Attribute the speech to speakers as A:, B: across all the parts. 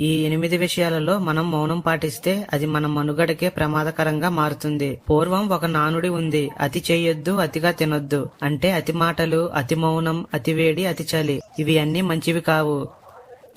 A: ఈ ఎనిమిది విషయాలలో మనం మౌనం పాటిస్తే అది మన మనుగడకే ప్రమాదకరంగా మారుతుంది. పూర్వం ఒక నానుడి ఉంది. అతి చేయొద్దు అతిగా తినొద్దు. అంటే అతి మాటలు అతి మౌనం అతి వేడి అతి చలి. ఇవి అన్ని మంచివి కావు.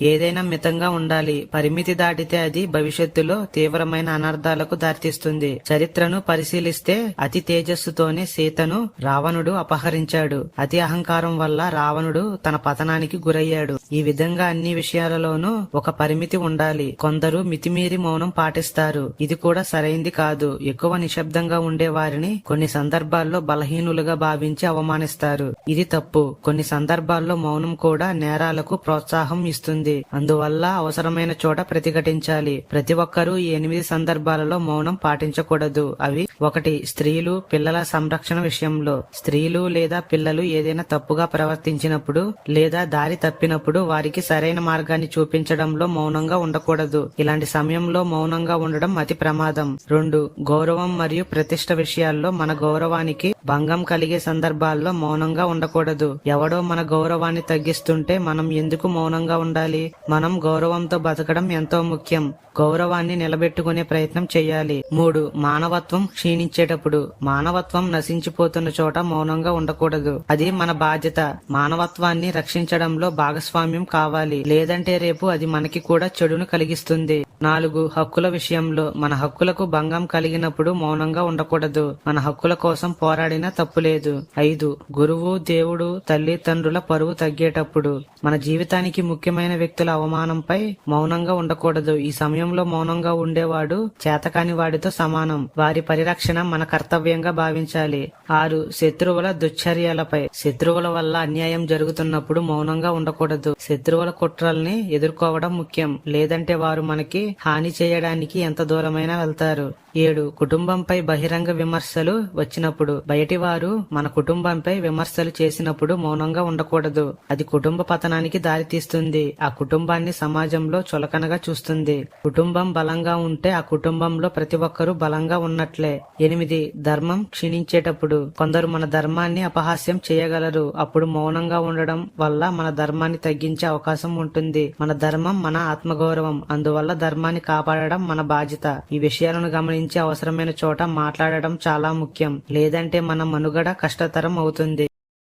A: ఏదైనా మితంగా ఉండాలి. పరిమితి దాటితే అది భవిష్యత్తులో తీవ్రమైన అనర్థాలకు దారితీస్తుంది. చరిత్రను పరిశీలిస్తే అతి తేజస్సుతోనే సీతను రావణుడు అపహరించాడు. అతి అహంకారం వల్ల రావణుడు తన పతనానికి గురయ్యాడు. ఈ విధంగా అన్ని విషయాలలోనూ ఒక పరిమితి ఉండాలి. కొందరు మితిమీరి మౌనం పాటిస్తారు. ఇది కూడా సరైంది కాదు. ఎక్కువ నిశ్శబ్దంగా ఉండే వారిని కొన్ని సందర్భాల్లో బలహీనులుగా భావించి అవమానిస్తారు. ఇది తప్పు. కొన్ని సందర్భాల్లో మౌనం కూడా నేరాలకు ప్రోత్సాహం ఇస్తుంది. అందువల్ల అవసరమైన చోట ప్రతిఘటించాలి. ప్రతి ఒక్కరూ ఈ ఎనిమిది సందర్భాలలో మౌనం పాటించకూడదు. అవి ఒకటి స్త్రీలు పిల్లల సంరక్షణ విషయంలో. స్త్రీలు లేదా పిల్లలు ఏదైనా తప్పుగా ప్రవర్తించినప్పుడు లేదా దారి తప్పినప్పుడు వారికి సరైన మార్గాన్ని చూపించడంలో మౌనంగా ఉండకూడదు. ఇలాంటి సమయంలో మౌనంగా ఉండడం అతి ప్రమాదం. రెండు గౌరవం మరియు ప్రతిష్ట విషయాల్లో మన గౌరవానికి భంగం కలిగే సందర్భాల్లో మౌనంగా ఉండకూడదు. ఎవడో మన గౌరవాన్ని తగ్గిస్తుంటే మనం ఎందుకు మౌనంగా ఉండాలి? మనం గౌరవంతో బతకడం ఎంతో ముఖ్యం. గౌరవాన్ని నిలబెట్టుకునే ప్రయత్నం చేయాలి. మూడు మానవత్వం క్షీణించేటప్పుడు. మానవత్వం నశించిపోతున్న చోట మౌనంగా ఉండకూడదు. అది మన బాధ్యత. మానవత్వాన్ని రక్షించడంలో భాగస్వామ్యం కావాలి. లేదంటే రేపు అది మనకి కూడా చెడును కలిగిస్తుంది. నాలుగు హక్కుల విషయంలో. మన హక్కులకు భంగం కలిగినప్పుడు మౌనంగా ఉండకూడదు. మన హక్కుల కోసం పోరాడినా తప్పులేదు. ఐదు గురువు దేవుడు తల్లిదండ్రుల పరువు తగ్గేటప్పుడు. మన జీవితానికి ముఖ్యమైన వ్యక్తుల అవమానంపై మౌనంగా ఉండకూడదు. ఈ సమయంలో మౌనంగా ఉండేవాడు చేతకాని వాడితో సమానం. వారి పరిరక్షణ మన కర్తవ్యంగా భావించాలి. ఆరు శత్రువుల దుశ్చర్యలపై. శత్రువుల వల్ల అన్యాయం జరుగుతున్నప్పుడు మౌనంగా ఉండకూడదు. శత్రువుల కుట్రల్ని ఎదుర్కోవడం ముఖ్యం. లేదంటే వారు మనకి హాని చేయడానికి ఎంత దూరమైనా వెళ్తారు. ఏడు కుటుంబంపై బహిరంగ విమర్శలు వచ్చినప్పుడు బయటి వారు మన కుటుంబంపై విమర్శలు చేసినప్పుడు మౌనంగా ఉండకూడదు. అది కుటుంబ పతనానికి దారితీస్తుంది. ఆ కుటుంబాన్ని సమాజంలో చులకనగా చూస్తుంది. కుటుంబం బలంగా ఉంటే ఆ కుటుంబంలో ప్రతి ఒక్కరూ బలంగా ఉన్నట్లే. ఎనిమిది ధర్మం క్షీణించేటప్పుడు కొందరు మన ధర్మాన్ని అపహాస్యం చేయగలరు. అప్పుడు మౌనంగా ఉండడం వల్ల మన ధర్మాన్ని తగ్గించే అవకాశం ఉంటుంది. మన ధర్మం మన ఆత్మగౌరవం. అందువల్ల ధర్మాన్ని కాపాడడం మన బాధ్యత. ఈ విషయాలను గమనించి అవసరమైన చోట మాట్లాడటం చాలా ముఖ్యం. లేదంటే మన మనుగడ కష్టతరం అవుతుంది.